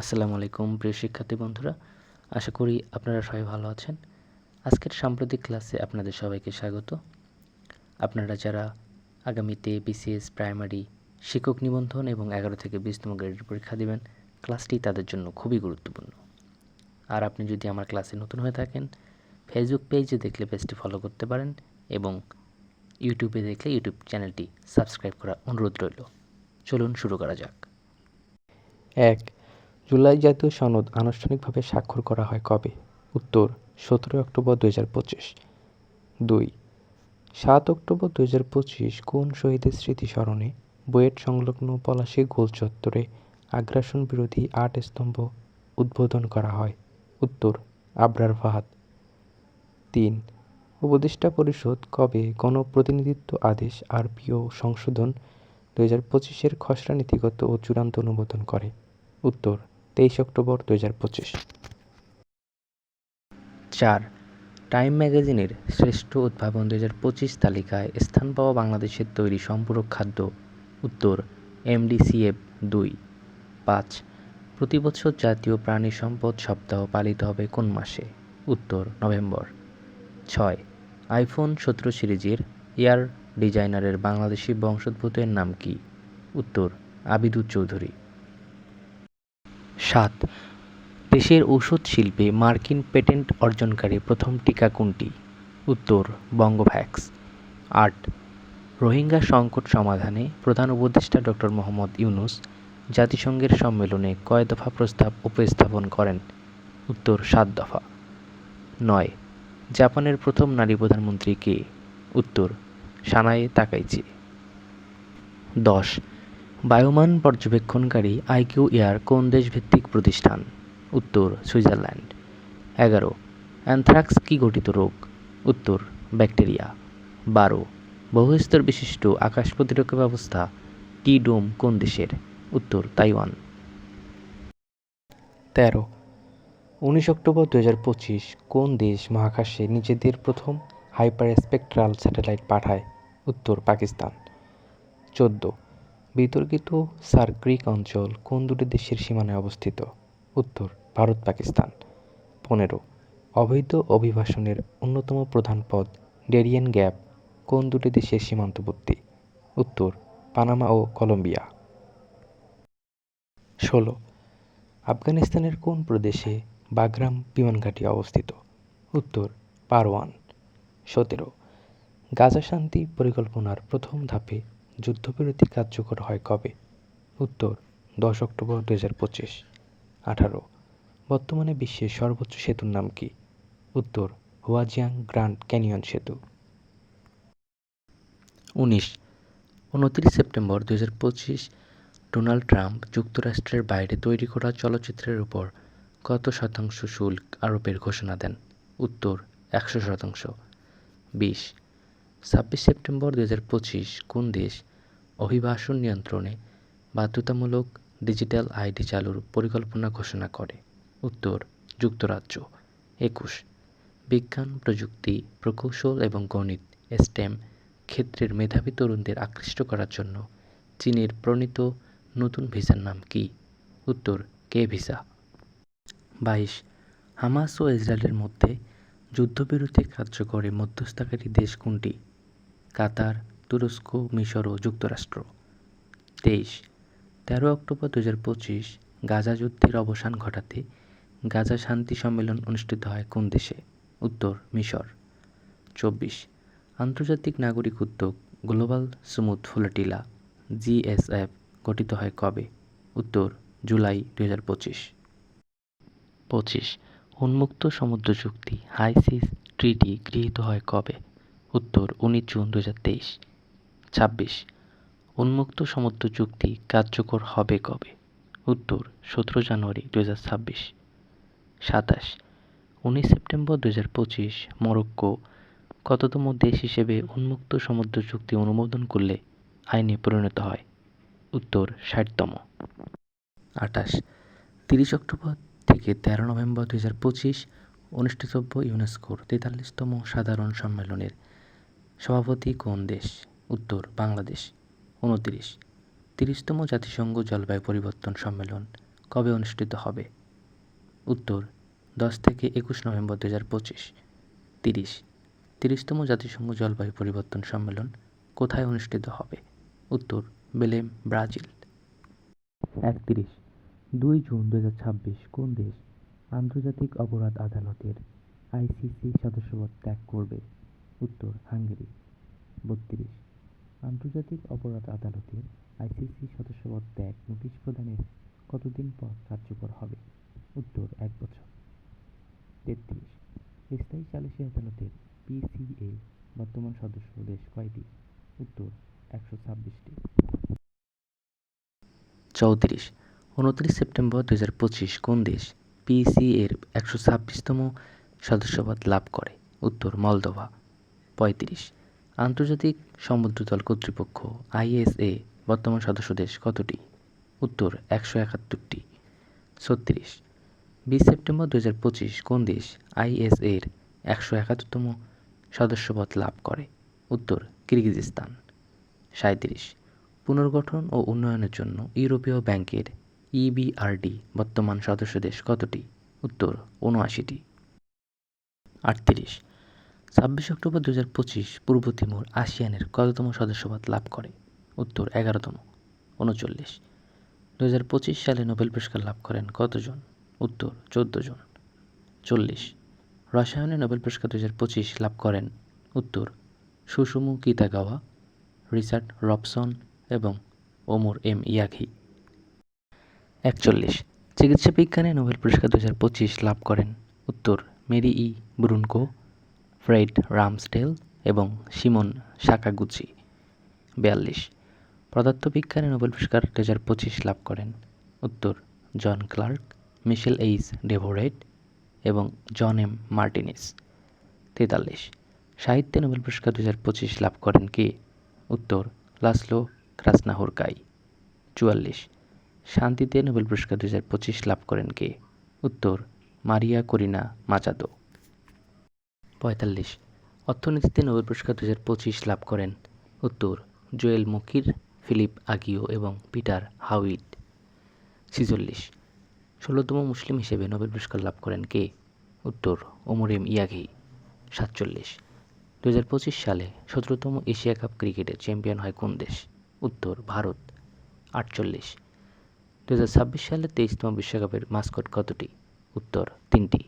আসসালামু আলাইকুম, প্রিয় শিক্ষার্থী বন্ধুরা। আশা করি আপনারা সবাই ভালো আছেন। আজকের সাম্প্রতিক ক্লাসে আপনাদের সবাইকে স্বাগত। আপনারা যারা আগামীতে বিসিএস প্রাইমারি শিক্ষক নিবন্ধন এবং এগারো থেকে বিশতম গ্রেডের পরীক্ষা দেবেন, ক্লাসটি তাদের জন্য খুবই গুরুত্বপূর্ণ। আর আপনি যদি আমার ক্লাসে নতুন হয়ে থাকেন ফেসবুক পেজে দেখলে পেজটি ফলো করতে পারেন এবং ইউটিউবে দেখলে ইউটিউব চ্যানেলটি সাবস্ক্রাইব করার অনুরোধ রইল। চলুন শুরু করা যাক। এক জুলাই জাতীয় সনদ আনুষ্ঠানিকভাবে স্বাক্ষর করা হয় কবে? উত্তর, সতেরোই অক্টোবর দু হাজার পঁচিশ। দুই, সাত অক্টোবর দু হাজার পঁচিশ কোন শহীদের স্মৃতিস্মরণে বুয়েট সংলগ্ন পলাশী গোল চত্বরে আগ্রাসন বিরোধী আট স্তম্ভ উদ্বোধন করা হয়? উত্তর, আবরার ফাহাদ। তিন, উপদেষ্টা পরিষদ কবে গণপ্রতিনিধিত্ব আদেশ আরপিও সংশোধন দু হাজার পঁচিশের খসড়া নীতিগত ও চূড়ান্ত অনুমোদন করে? উত্তর তেইশ অক্টোবর দু হাজার পঁচিশ। চার, টাইম ম্যাগাজিনের শ্রেষ্ঠ উদ্ভাবন দু হাজার পঁচিশ তালিকায় স্থান পাওয়া বাংলাদেশের তৈরি সম্পূরক খাদ্য। উত্তর, এমডিসিএফ দুই। পাঁচ, প্রতি বছর জাতীয় প্রাণী সম্পদ সপ্তাহ পালিত হবে কোন মাসে? উত্তর, নভেম্বর। ছয়, আইফোন সতেরো সিরিজের এয়ার ডিজাইনারের বাংলাদেশি বংশোদ্ভূতের নাম কি? উত্তর আবিদুর চৌধুরী। সাত। দেশের ঔষধ শিল্পে মার্কিন পেটেন্ট অর্জনকারী প্রথম টিকা কোনটি? উত্তর, বঙ্গভ্যাক্স। আট। রোহিঙ্গা সংকট সমাধানে প্রধান উপদেষ্টা ডক্টর মোহাম্মদ ইউনুস জাতিসংঘের সম্মেলনে কয় দফা প্রস্তাব উপস্থাপন করেন? উত্তর, সাত দফা। নয়। জাপানের প্রথম নারী প্রধানমন্ত্রী কে? উত্তর, সানায়ে তাকাইচি। দশ। বায়ুমান পর্যবেক্ষণকারী আইকিউ এয়ার কোন দেশভিত্তিক প্রতিষ্ঠান? উত্তর, সুইজারল্যান্ড। এগারো, অ্যানথ্রাক্স কি গঠিত রোগ? উত্তর, ব্যাকটেরিয়া। বারো বহুস্তর বিশিষ্ট আকাশ প্রতিরক্ষা ব্যবস্থা টি ডোম কোন দেশের? উত্তর, তাইওয়ান। তেরো, উনিশ অক্টোবর দু পঁচিশ কোন দেশ মহাকাশে নিজেদের প্রথম হাইপার স্পেকট্রাল স্যাটেলাইট পাঠায়? উত্তর, পাকিস্তান। চোদ্দ বিতর্কিত সার্ক্রিক অঞ্চল কোন দুটি দেশের সীমানায় অবস্থিত? উত্তর, ভারত, পাকিস্তান। পনেরো, অবৈধ অভিবাসনের অন্যতম প্রধান পদ ডেরিয়ান গ্যাপ, কোন দুটি দেশের সীমান্তবর্তী? উত্তর, পানামা ও কলম্বিয়া। ষোলো, আফগানিস্তানের কোন প্রদেশে বাগরাম বিমানঘাঁটি অবস্থিত? উত্তর, পারওয়ান। সতেরো, গাজা শান্তি পরিকল্পনার প্রথম ধাপে যুদ্ধবিরতি কার্যকর হয় কবে? উত্তর, দশ অক্টোবর দু হাজার পঁচিশ। আঠারো, বর্তমানে বিশ্বের সর্বোচ্চ সেতুর নাম কি? উত্তর, হুয়াজিয়াং গ্র্যান্ড ক্যানিয়ন সেতু। উনিশ, উনত্রিশ সেপ্টেম্বর দু হাজার পঁচিশ, ডোনাল্ড ট্রাম্প যুক্তরাষ্ট্রের বাইরে তৈরি করা চলচ্চিত্রের উপর কত শতাংশ শুল্ক আরোপের ঘোষণা দেন? উত্তর, একশো শতাংশ। বিশ, ছাব্বিশ সেপ্টেম্বর দু হাজার পঁচিশ, কোন দেশ অভিবাসন নিয়ন্ত্রণে বাধ্যতামূলক ডিজিটাল আইডি চালুর পরিকল্পনা ঘোষণা করে। উত্তর, যুক্তরাজ্য। একুশ, বিজ্ঞান, প্রযুক্তি, প্রকৌশল এবং গণিত, স্টেম ক্ষেত্রের মেধাবী তরুণদের আকৃষ্ট করার জন্য চীনের প্রণীত নতুন ভিসার নাম কি? উত্তর, কে ভিসা? বাইশ, হামাস ও ইসরায়েলের মধ্যে যুদ্ধবিরতি কার্যকরী মধ্যস্থকারী দেশ কোনটি? কাতার তুরস্ক, মিশর ও যুক্তরাষ্ট্র। তেইশ, তেরো অক্টোবর দু হাজার পঁচিশ, গাজা যুদ্ধের অবসান ঘটাতে গাজা শান্তি সম্মেলন অনুষ্ঠিত হয় কোন দেশে? উত্তর, মিশর। চব্বিশ, আন্তর্জাতিক নাগরিক উদ্যোগ গ্লোবাল স্মুথ ফ্লোটিলা জিএসএফ গঠিত হয় কবে? উত্তর, জুলাই দু হাজার পঁচিশ। পঁচিশ, উন্মুক্ত সমুদ্র চুক্তি, হাইসিস ট্রিটি গৃহীত হয় কবে? উত্তর, উনিশ জুন দু হাজার তেইশ। ছাব্বিশ। উন্মুক্ত সমুদ্র চুক্তি কার্যকর হবে কবে? উত্তর, সতেরো জানুয়ারি দু হাজার ছাব্বিশ। সাতাশ, উনিশ সেপ্টেম্বর দু হাজার পঁচিশ, মরক্কো কততম দেশ হিসেবে উন্মুক্ত সমুদ্র চুক্তি অনুমোদন করলে আইনে পরিণত হয়? উত্তর, ষাটতম। আঠাশ, তিরিশ অক্টোবর থেকে তেরো নভেম্বর দু হাজার পঁচিশ, অনুষ্ঠিতব্য ইউনেস্কোর তেতাল্লিশতম সাধারণ সম্মেলনের সভাপতি কোন দেশ? উত্তর, বাংলাদেশ। উনতিরিশ। তিরিশতম জাতিসংঘ জলবায়ু পরিবর্তন সম্মেলন কবে অনুষ্ঠিত হবে? উত্তর, দশ থেকে একুশ নভেম্বর দু হাজার পঁচিশ। তিরিশ। তিরিশতম জাতিসংঘ জলবায়ু পরিবর্তন সম্মেলন কোথায় অনুষ্ঠিত হবে? উত্তর, বেলেম, ব্রাজিল। একত্রিশ। দুই জুন দু হাজার ছাব্বিশ, কোন দেশ আন্তর্জাতিক অপরাধ আদালতের আইসিসি সদস্যপদ ত্যাগ করবে? উত্তর, হাঙ্গেরি। বত্রিশ। আন্তর্জাতিক অপরাধ আদালতের আইসিসি সদস্যপদ ত্যাগ নোটিশ প্রদানের কতদিন পর কার্যকর হবে? উত্তর, এক বছর। তেত্রিশ। স্থায়ী সালিসি আদালতের পিসিএ বর্তমান সদস্য দেশ কয়টি? উত্তর, একশো ছাব্বিশটি। চৌত্রিশ। উনত্রিশ সেপ্টেম্বর দু হাজার পঁচিশ কোন দেশ পিসি এর একশো ছাব্বিশতম সদস্যপদ লাভ করে? উত্তর, মলদোভা। পঁয়ত্রিশ। আন্তর্জাতিক সমুদ্রতল কর্তৃপক্ষ, আইএসএ, বর্তমান সদস্য দেশ কতটি? উত্তর, একশো একাত্তরটি। ছত্রিশ, বিশ সেপ্টেম্বর দু হাজার পঁচিশ কোন দেশ আইএসএর একশো একাত্তরতম সদস্যপদ লাভ করে? উত্তর, কিরগিজস্তান। সাঁইত্রিশ, পুনর্গঠন ও উন্নয়নের জন্য ইউরোপীয় ব্যাংকের ইবিআরডি বর্তমান সদস্য দেশ কতটি? উত্তর উনআশিটি আটত্রিশ ছাব্বিশ অক্টোবর দু হাজার পঁচিশ পূর্ব তিমুর আসিয়ানের কততম সদস্যপদ লাভ করে? উত্তর, এগারোতম। উনচল্লিশ। দু হাজার পঁচিশ সালে নোবেল পুরস্কার লাভ করেন কতজন? উত্তর চোদ্দ জন চল্লিশ। রসায়নে নোবেল পুরস্কার দু হাজার পঁচিশ লাভ করেন, উত্তর সুসুমু কিতাগাওয়া রিচার্ড রবসন এবং ওমর এম ইয়াঘি একচল্লিশ। চিকিৎসা বিজ্ঞানে নোবেল পুরস্কার দু হাজার পঁচিশ লাভ করেন, উত্তর, Mary E Brunkow Fred Ramsdell এবং সিমন সাকাগুচি। বিয়াল্লিশ। পদার্থবিজ্ঞানে নোবেল পুরস্কার দু হাজার পঁচিশ লাভ করেন। উত্তর, জন ক্লার্ক, মিশেল এইচ ডেভোরেট এবং জন এম মার্টিনিস। তেতাল্লিশ। সাহিত্যে নোবেল পুরস্কার দু হাজার পঁচিশ লাভ করেন কে? উত্তর, লাসলো ক্রাসনাহরকাই। চুয়াল্লিশ। শান্তিতে নোবেল পুরস্কার দু হাজার পঁচিশ লাভ করেন কে? উত্তর, মারিয়া করিনা মাচাদো। পঁয়তাল্লিশ। অর্থনীতিতে নোবেল পুরস্কার দু হাজার পঁচিশ লাভ করেন উত্তর জোয়েল মুকির, ফিলিপ আগিও এবং পিটার হাউইট। ছিচল্লিশ। ষোলোতম মুসলিম হিসেবে নোবেল পুরস্কার লাভ করেন কে? উত্তর ওমর এম ইয়াঘি সাতচল্লিশ। দু হাজার পঁচিশ সালে সতেরোতম এশিয়া কাপ ক্রিকেটে চ্যাম্পিয়ন হয় কোন দেশ? উত্তর ভারত। আটচল্লিশ। দু হাজার ছাব্বিশ সালে তেইশতম বিশ্বকাপের মাস্কট কতটি? উত্তর তিনটি।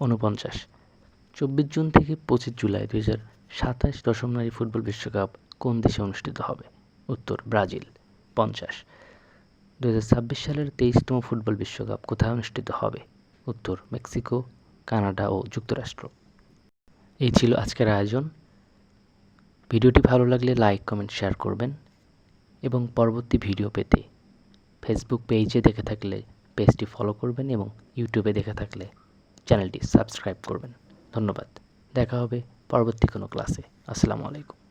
ঊনপঞ্চাশ। চব্বিশ জুন থেকে পঁচিশ জুলাই দুই হাজার সাতাশ দশম নারী ফুটবল বিশ্বকাপ কোন দেশে অনুষ্ঠিত হবে? উত্তর, ব্রাজিল। পঞ্চাশ। দু হাজার ছাব্বিশ সালের তেইশতম ফুটবল বিশ্বকাপ কোথায় অনুষ্ঠিত হবে? উত্তর, মেক্সিকো, কানাডা ও যুক্তরাষ্ট্র। এই ছিল আজকের আয়োজন। ভিডিওটি ভালো লাগলে লাইক, কমেন্ট, শেয়ার করবেন এবং পরবর্তী ভিডিও পেতে ফেসবুক পেজে দেখে থাকলে পেজটি ফলো করবেন এবং ইউটিউবে দেখে থাকলে চ্যানেলটি সাবস্ক্রাইব করবেন। ধন্যবাদ। দেখা হবে পরবর্তী কোনো ক্লাসে। আসসালামু আলাইকুম।